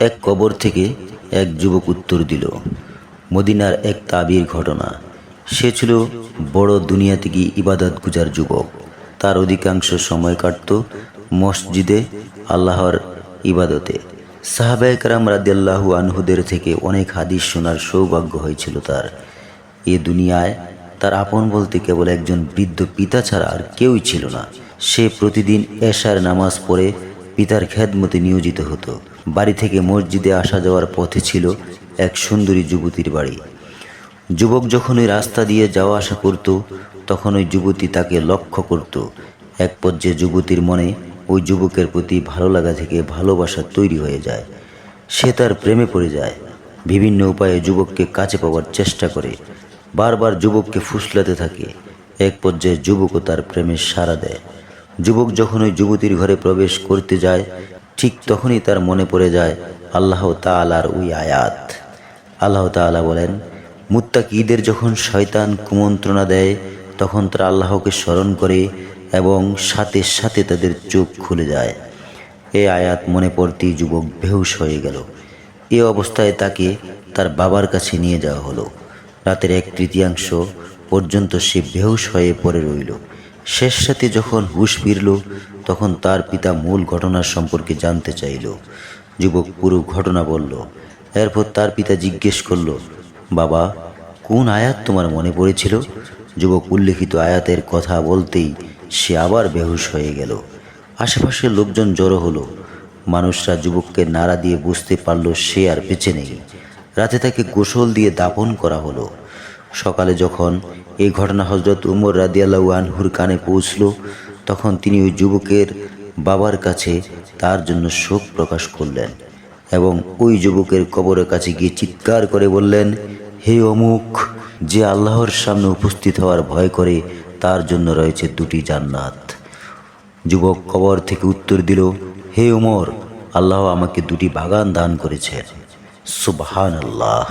এক কবর থেকে এক যুবক উত্তর দিল, মদিনার এক তাবির ঘটনা। সে ছিল বড় দুনিয়া থেকে ইবাদত গুজার যুবক। তার অধিকাংশ সময় কাটত মসজিদে আল্লাহর ইবাদতে। সাহাবায়করাম রাদিয়াল্লাহু আনহুদের থেকে অনেক হাদিস শোনার সৌভাগ্য হয়েছিল তার। এ দুনিয়ায় তার আপন বলতে কেবল একজন বৃদ্ধ পিতা ছাড়া আর কেউই ছিল না। সে প্রতিদিন এশার নামাজ পড়ে পিতার খেদমতে নিয়োজিত হতো। বাড়ি থেকে মসজিদে আসা যাওয়ার পথে ছিল এক সুন্দরী যুবতীর বাড়ি। যুবক যখন ওই রাস্তা দিয়ে যাওয়া আসা করত তখন ওই যুবতী তাকে লক্ষ্য করত। এক পর্যায়ে যুবতীর মনে ওই যুবকের প্রতি ভালো লাগা থেকে ভালোবাসা তৈরি হয়ে যায়। সে তার প্রেমে পড়ে যায়। বিভিন্ন উপায়ে যুবককে কাছে পাওয়ার চেষ্টা করে। বারবার যুবককে ফুসলাতে থাকে। এক পর্যায়ে যুবকও তার প্রেমে সাড়া দেয়। যুবক যখন ওই যুবতীর ঘরে প্রবেশ করতে যায়, ঠিক তখনই তার মনে পড়ে যায় আল্লাহ তাআলার ওই আয়াত। আল্লাহ তাআলা বলেন, মুত্তাকিদের যখন শয়তান কুমন্ত্রণা দেয়, তখন তারা আল্লাহকে স্মরণ করে এবং সাথে সাথে তাদের চোখ খুলে যায়। এই আয়াত মনে পড়তেই যুবক বেহুশ হয়ে গেল। এ অবস্থায় তাকে তার বাবার কাছে নিয়ে যাওয়া হলো। রাতের এক তৃতীয়াংশ পর্যন্ত সে বেহুশ হয়ে পড়ে রইল। শেষ সাথে যখন হুশ ফিরল, তখন তার পিতা মূল ঘটনার সম্পর্কে জানতে চাইল। যুবক পুরো ঘটনা বলল। এরপর তার পিতা জিজ্ঞেস করল, বাবা, কোন আয়াত তোমার মনে পড়েছিল? যুবক উল্লেখিত আয়াতের কথা বলতেই সে আবার বেহুশ হয়ে গেল। আশেপাশের লোকজন জড়ো হলো। মানুষরা যুবককে নাড়া দিয়ে বুঝতে পারল সে আর বেঁচে নেই। রাতে তাকে গোসল দিয়ে দাপন করা হলো। সকালে যখন এই ঘটনা হজরত উমর রাদিয়াল্লাহু আনহুর কানে পৌঁছল, তখন তিনি ওই যুবকের বাবার কাছে তার জন্য শোক প্রকাশ করলেন এবং ওই যুবকের কবরের কাছে গিয়ে চিৎকার করে বললেন, হে অমুক, যে আল্লাহর সামনে উপস্থিত হওয়ার ভয় করে, তার জন্য রয়েছে দুটি জান্নাত। যুবক কবর থেকে উত্তর দিল, হে উমর, আল্লাহ আমাকে দুটি বাগান দান করেছেন। সুবহান আল্লাহ